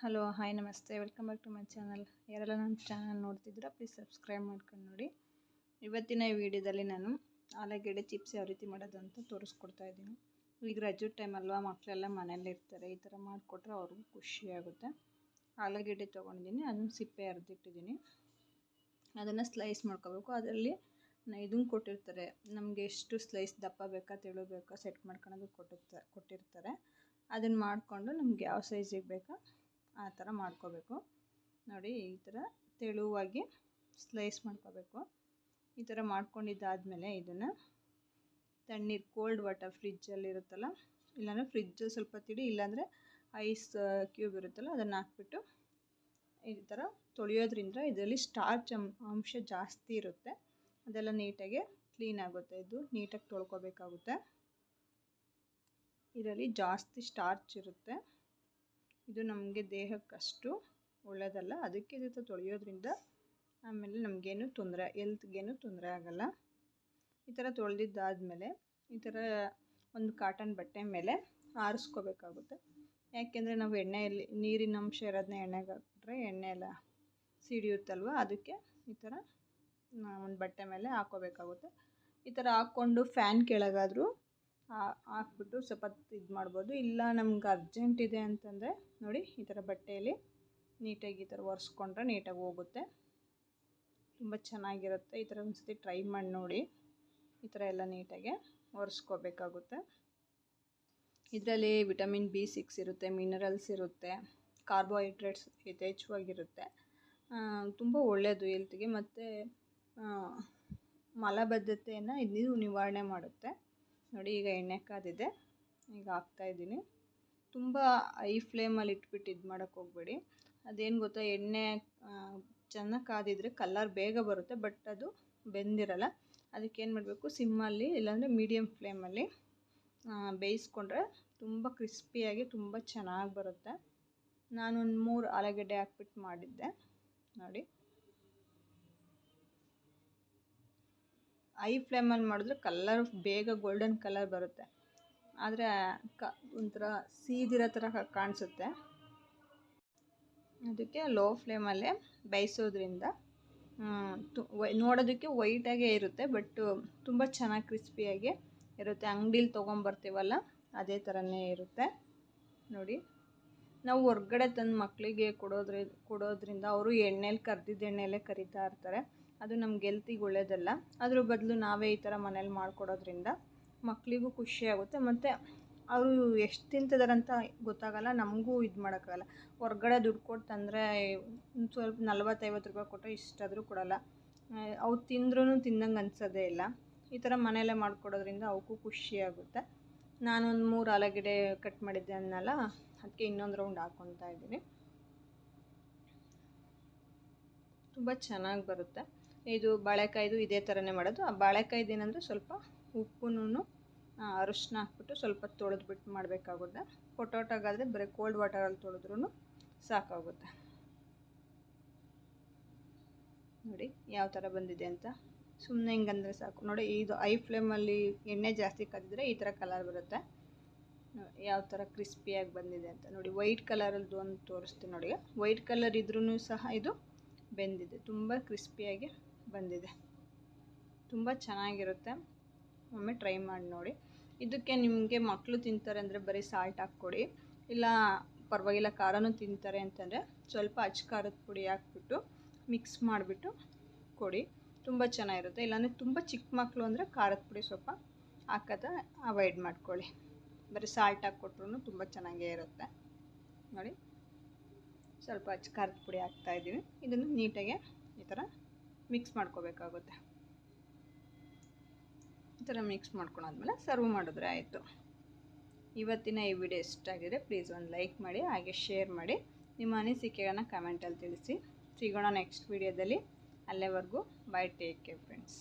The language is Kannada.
ಹಲೋ, ಹಾಯ್, ನಮಸ್ತೆ. Welcome back to my channel. ಯಾರೆಲ್ಲ ನನ್ನ ಚಾನಲ್ ನೋಡ್ತಿದ್ದೀರಾ, ಪ್ಲೀಸ್ ಸಬ್ಸ್ಕ್ರೈಬ್ ಮಾಡ್ಕೊಂಡು ನೋಡಿ. ಇವತ್ತಿನ ಈ ವಿಡಿಯೋದಲ್ಲಿ ನಾನು ಆಲೂಗೆಡ್ಡೆ ಚಿಪ್ಸ್ ಯಾವ ರೀತಿ ಮಾಡೋದು ಅಂತ ತೋರಿಸ್ಕೊಡ್ತಾ ಇದ್ದೀನಿ. ಈಗ ರಜದ ಟೈಮ್ ಅಲ್ವಾ ಮಕ್ಕಳೆಲ್ಲ ಮನೇಲಿ ಇರ್ತಾರೆ, ಈ ಥರ ಮಾಡಿಕೊಟ್ರೆ ಅವ್ರಿಗೂ ಖುಷಿಯಾಗುತ್ತೆ ಆಲೂಗೆಡ್ಡೆ ತೊಗೊಂಡಿದ್ದೀನಿ, ಅದನ್ನು ಸಿಪ್ಪೆ ಅರ್ದಿಟ್ಟಿದ್ದೀನಿ. ಅದನ್ನು ಸ್ಲೈಸ್ ಮಾಡ್ಕೋಬೇಕು. ಅದರಲ್ಲಿ ಇದನ್ನು ಕೊಟ್ಟಿರ್ತಾರೆ. ನಮಗೆ ಎಷ್ಟು ಸ್ಲೈಸ್ ದಪ್ಪ ಬೇಕಾ, ತೆಳು ಬೇಕಾ ಸೆಟ್ ಮಾಡ್ಕೊಳೋದು ಕೊಟ್ಟಿರ್ತಾರೆ ಕೊಟ್ಟಿರ್ತಾರೆ. ಅದನ್ನು ಮಾಡಿಕೊಂಡು ನಮ್ಗೆ ಯಾವ ಸೈಜಿಗೆ ಬೇಕಾ ಆ ಥರ ಮಾಡ್ಕೋಬೇಕು. ನೋಡಿ, ಈ ಥರ ತೆಳುವಾಗಿ ಸ್ಲೈಸ್ ಮಾಡ್ಕೋಬೇಕು. ಈ ಥರ ಮಾಡ್ಕೊಂಡಿದ್ದಾದಮೇಲೆ ಇದನ್ನು ತಣ್ಣೀರು ಕೋಲ್ಡ್ ವಾಟರ್ ಫ್ರಿಜ್ಜಲ್ಲಿ ಇರುತ್ತಲ್ಲ, ಇಲ್ಲಾಂದರೆ ಫ್ರಿಜ್ಜು ಸ್ವಲ್ಪ ತಿಡಿ, ಇಲ್ಲಾಂದರೆ ಐಸ್ ಕ್ಯೂಬ್ ಇರುತ್ತಲ್ಲ, ಅದನ್ನು ಹಾಕ್ಬಿಟ್ಟು ಈ ಥರ ತೊಳೆಯೋದ್ರಿಂದ ಇದರಲ್ಲಿ ಸ್ಟಾರ್ಚ್ ಅಂಶ ಜಾಸ್ತಿ ಇರುತ್ತೆ. ಅದೆಲ್ಲ ನೀಟಾಗಿ ಕ್ಲೀನ್ ಆಗುತ್ತೆ. ಇದು ನೀಟಾಗಿ ತೊಳ್ಕೊಬೇಕಾಗುತ್ತೆ. ಇದರಲ್ಲಿ ಜಾಸ್ತಿ ಸ್ಟಾರ್ಚ್ ಇರುತ್ತೆ. ಇದು ನಮಗೆ ದೇಹಕ್ಕಷ್ಟು ಒಳ್ಳೆಯದಲ್ಲ ಅದಕ್ಕೆ ಇದು ತೊಳೆಯೋದ್ರಿಂದ ಆಮೇಲೆ ನಮಗೇನು ತೊಂದರೆ ಎಲ್ತ್ಗೇನು ತೊಂದರೆ ಆಗೋಲ್ಲ. ಈ ಥರ ತೊಳೆದಿದ್ದಾದಮೇಲೆ, ಈ ಥರ ಒಂದು ಕಾಟನ್ ಬಟ್ಟೆ ಮೇಲೆ ಆರಿಸ್ಕೋಬೇಕಾಗುತ್ತೆ. ಯಾಕೆಂದರೆ ನಾವು ಎಣ್ಣೆಯಲ್ಲಿ, ನೀರಿನ ಅಂಶ ಇರೋದನ್ನ ಎಣ್ಣೆಗೆ ಹಾಕ್ಬಿಟ್ರೆ ಎಣ್ಣೆ ಎಲ್ಲ ಸಿಡಿಯುತ್ತಲ್ವ, ಅದಕ್ಕೆ ಈ ಥರ ಒಂದು ಬಟ್ಟೆ ಮೇಲೆ ಹಾಕ್ಕೋಬೇಕಾಗುತ್ತೆ. ಈ ಥರ ಹಾಕ್ಕೊಂಡು ಫ್ಯಾನ್ ಕೆಳಗಾದರೂ ಹಾಕ್ಬಿಟ್ಟು ಸ್ವಲ್ಪ ಇದು ಮಾಡ್ಬೋದು. ಇಲ್ಲ, ನಮ್ಗೆ ಅರ್ಜೆಂಟ್ ಇದೆ ಅಂತಂದರೆ ನೋಡಿ, ಈ ಥರ ಬಟ್ಟೆಯಲ್ಲಿ ನೀಟಾಗಿ ಈ ಥರ ಒರೆಸ್ಕೊಂಡ್ರೆ ನೀಟಾಗಿ ಹೋಗುತ್ತೆ. ತುಂಬ ಚೆನ್ನಾಗಿರುತ್ತೆ. ಈ ಥರ ಒಂದ್ಸತಿ ಟ್ರೈ ಮಾಡಿ ನೋಡಿ. ಈ ಥರ ಎಲ್ಲ ನೀಟಾಗಿ ಒರೆಸ್ಕೋಬೇಕಾಗುತ್ತೆ. ಇದರಲ್ಲಿ ವಿಟಮಿನ್ ಬಿ ಸಿಕ್ಸ್ ಇರುತ್ತೆ, ಮಿನರಲ್ಸ್ ಇರುತ್ತೆ, ಕಾರ್ಬೋಹೈಡ್ರೇಟ್ಸ್ ಯಥೇಚ್ಛವಾಗಿರುತ್ತೆ. ತುಂಬ ಒಳ್ಳೆಯದು ಹೆಲ್ತ್ಗೆ ಮತ್ತು ಮಲಬದ್ಧತೆಯನ್ನು ಇದು ನಿವಾರಣೆ ಮಾಡುತ್ತೆ. ನೋಡಿ, ಈಗ ಎಣ್ಣೆ ಕಾದಿದೆ. ಈಗ ಹಾಕ್ತಾಯಿದ್ದೀನಿ ತುಂಬ ಐ ಫ್ಲೇಮಲ್ಲಿ ಇಟ್ಬಿಟ್ಟು ಇದು ಮಾಡೋಕ್ಕೆ ಹೋಗಬೇಡಿ. ಅದೇನು ಗೊತ್ತಾ, ಎಣ್ಣೆ ಚೆನ್ನಾಗಿ ಕಾದಿದ್ರೆ ಕಲ್ಲರ್ ಬೇಗ ಬರುತ್ತೆ ಬಟ್ ಅದು ಬೆಂದಿರಲ್ಲ. ಅದಕ್ಕೆ ಏನು ಮಾಡಬೇಕು ಸಿಮ್ಮಲ್ಲಿ ಇಲ್ಲಾಂದರೆ ಮೀಡಿಯಮ್ ಫ್ಲೇಮಲ್ಲಿ ಬೇಯಿಸ್ಕೊಂಡ್ರೆ ತುಂಬ ಕ್ರಿಸ್ಪಿಯಾಗಿ ತುಂಬ ಚೆನ್ನಾಗಿ ಬರುತ್ತೆ. ನಾನೊಂದು ಮೂರು ಆಲೂಗಡ್ಡೆ ಹಾಕ್ಬಿಟ್ಟು ಮಾಡಿದ್ದೆ. ನೋಡಿ. ಐ ಫ್ಲೇಮಲ್ಲಿ ಮಾಡಿದ್ರೆ ಕಲ್ಲರ್ ಬೇಗ ಗೋಲ್ಡನ್ ಕಲರ್ ಬರುತ್ತೆ. ಆದರೆ ಕ ಒಂಥರ ಸೀದಿರೋ ಥರ ಕಾಣಿಸುತ್ತೆ. ಅದಕ್ಕೆ ಲೋ ಫ್ಲೇಮಲ್ಲೇ ಬೇಯಿಸೋದ್ರಿಂದ ನೋಡೋದಕ್ಕೆ ವೈಟಾಗೇ ಇರುತ್ತೆ ಬಟ್ ತುಂಬ ಚೆನ್ನಾಗಿ ಕ್ರಿಸ್ಪಿಯಾಗಿ ಇರುತ್ತೆ. ಅಂಗಡೀಲಿ ತೊಗೊಂಬರ್ತೀವಲ್ಲ, ಅದೇ ಥರನೇ ಇರುತ್ತೆ. ನೋಡಿ, ನಾವು ಹೊರ್ಗಡೆ ತಂದು ಮಕ್ಕಳಿಗೆ ಕೊಡೋದ್ರ, ಕೊಡೋದ್ರಿಂದ ಅವರು ಎಣ್ಣೆಲಿ ಕರ್ದಿದ್ದ ಎಣ್ಣೆಲೇ ಕರಿತಾ ಇರ್ತಾರೆ. ಅದು ನಮ್ಗೆ ಹೆಲ್ತಿಗೆ ಒಳ್ಳೆಯದಲ್ಲ ಅದ್ರ ಬದಲು ನಾವೇ ಈ ಥರ ಮನೇಲಿ ಮಾಡಿಕೊಡೋದ್ರಿಂದ ಮಕ್ಕಳಿಗೂ ಖುಷಿಯಾಗುತ್ತೆ ಮತ್ತು ಅವರು ಎಷ್ಟು ತಿಂತಿದಾರಂತ ಗೊತ್ತಾಗಲ್ಲ, ನಮಗೂ ಇದು ಮಾಡೋಕ್ಕಾಗಲ್ಲ. ಹೊರ್ಗಡೆ ದುಡ್ಡು ಕೊಟ್ಟು ತಂದರೆ ಒಂದು ಸ್ವಲ್ಪ ನಲ್ವತ್ತೈವತ್ತು ರೂಪಾಯಿ ಕೊಟ್ಟರೆ ಇಷ್ಟಾದರೂ ಕೊಡೋಲ್ಲ. ಅವು ತಿಂದ್ರೂ ತಿಂದಂಗೆ ಅನ್ಸೋದೇ ಇಲ್ಲ. ಈ ಥರ ಮನೆಯಲ್ಲೇ ಮಾಡಿಕೊಡೋದ್ರಿಂದ ಅವಕ್ಕೂ ಖುಷಿಯಾಗುತ್ತೆ ನಾನೊಂದು ಮೂರು ಆಲೂಗೆಡ್ಡೆ ಕಟ್ ಮಾಡಿದ್ದೆ ಅನ್ನಲ್ಲ ಅದಕ್ಕೆ ಇನ್ನೊಂದು ರೌಂಡ್ ಹಾಕ್ಕೊತಾ ಇದ್ದೀನಿ. ತುಂಬ ಚೆನ್ನಾಗಿ ಬರುತ್ತೆ. ಇದು ಬಾಳೆಕಾಯ್ದು ಇದೇ ಥರನೇ ಮಾಡೋದು. ಆ ಬಾಳೆಕಾಯ್ದು ಏನಂದರೆ ಸ್ವಲ್ಪ ಉಪ್ಪುನು ಅರಶಿನ ಹಾಕ್ಬಿಟ್ಟು ಸ್ವಲ್ಪ ತೊಳೆದ್ಬಿಟ್ಟು ಮಾಡಬೇಕಾಗುತ್ತೆ. ಪೊಟೊಟೊಗಾದರೆ ಬರೀ ಕೋಲ್ಡ್ ವಾಟರಲ್ಲಿ ತೊಳೆದ್ರೂ ಸಾಕಾಗುತ್ತೆ. ನೋಡಿ ಯಾವ ಥರ ಬಂದಿದೆ ಅಂತ. ಸುಮ್ಮನೆ ಹಿಂಗಂದರೆ ಸಾಕು. ನೋಡಿ ಇದು ಐ ಫ್ಲೇಮಲ್ಲಿ ಎಣ್ಣೆ ಜಾಸ್ತಿ ಕಾದಿದ್ರೆ ಈ ಥರ ಕಲರ್ ಬರುತ್ತೆ. ಯಾವ ಥರ ಕ್ರಿಸ್ಪಿಯಾಗಿ ಬಂದಿದೆ ಅಂತ. ನೋಡಿ ವೈಟ್ ಕಲರದ್ದು ಒಂದು ತೋರಿಸ್ತೀನಿ ನೋಡಿ ವೈಟ್ ಕಲರ್ ಇದ್ರೂ ಸಹ ಇದು ಬೆಂದಿದೆ. ತುಂಬ ಕ್ರಿಸ್ಪಿಯಾಗಿ ಬಂದಿದೆ. ತುಂಬ ಚೆನ್ನಾಗಿರುತ್ತೆ. ಒಮ್ಮೆ ಟ್ರೈ ಮಾಡಿ ನೋಡಿ. ಇದಕ್ಕೆ ನಿಮಗೆ ಮಕ್ಕಳು ತಿಂತಾರೆ ಅಂದರೆ ಬರೀ ಸಾಲ್ಟ್ ಹಾಕ್ಕೊಡಿ. ಇಲ್ಲ ಪರವಾಗಿಲ್ಲ ಖಾರನೂ ತಿಂತಾರೆ ಅಂತಂದರೆ ಸ್ವಲ್ಪ ಅಚ್ಚ ಖಾರದ ಪುಡಿ ಹಾಕ್ಬಿಟ್ಟು ಮಿಕ್ಸ್ ಮಾಡಿಬಿಟ್ಟು ಕೊಡಿ. ತುಂಬ ಚೆನ್ನಾಗಿರುತ್ತೆ. ಇಲ್ಲಾಂದರೆ ತುಂಬ ಚಿಕ್ಕ ಮಕ್ಕಳು ಅಂದರೆ ಖಾರದ ಪುಡಿ ಸ್ವಲ್ಪ ಹಾಕೋದ ಅವಾಯ್ಡ್ ಮಾಡ್ಕೊಳ್ಳಿ. ಬರೀ ಸಾಲ್ಟ್ ಹಾಕ್ಕೊಟ್ರು ತುಂಬ ಚೆನ್ನಾಗೇ ಇರುತ್ತೆ. ನೋಡಿ. ಸ್ವಲ್ಪ ಅಚ್ಚ ಖಾರದ ಪುಡಿ ಹಾಕ್ತಾಯಿದ್ದೀನಿ ಇದನ್ನು ನೀಟಾಗಿ ಈ ಥರ ಮಿಕ್ಸ್ ಮಾಡ್ಕೋಬೇಕಾಗುತ್ತೆ. ಈ ಥರ ಮಿಕ್ಸ್ ಮಾಡ್ಕೊಂಡಾದ್ಮೇಲೆ ಸರ್ವ್ ಮಾಡಿದ್ರೆ ಆಯಿತು. ಇವತ್ತಿನ ಈ ವಿಡಿಯೋ ಇಷ್ಟ ಆಗಿದೆ ಪ್ಲೀಸ್ ಒಂದು ಲೈಕ್ ಮಾಡಿ, ಹಾಗೆ ಶೇರ್ ಮಾಡಿ. ನಿಮ್ಮ ಅನಿಸಿಕೆಗಳನ್ನು ಕಮೆಂಟಲ್ಲಿ ತಿಳಿಸಿ. ಸಿಗೋಣ ನೆಕ್ಸ್ಟ್ ವಿಡಿಯೋದಲ್ಲಿ. ಅಲ್ಲೇವರೆಗೂ ಬೈ, ಟೇಕ್ ಕೇರ್ ಫ್ರೆಂಡ್ಸ್.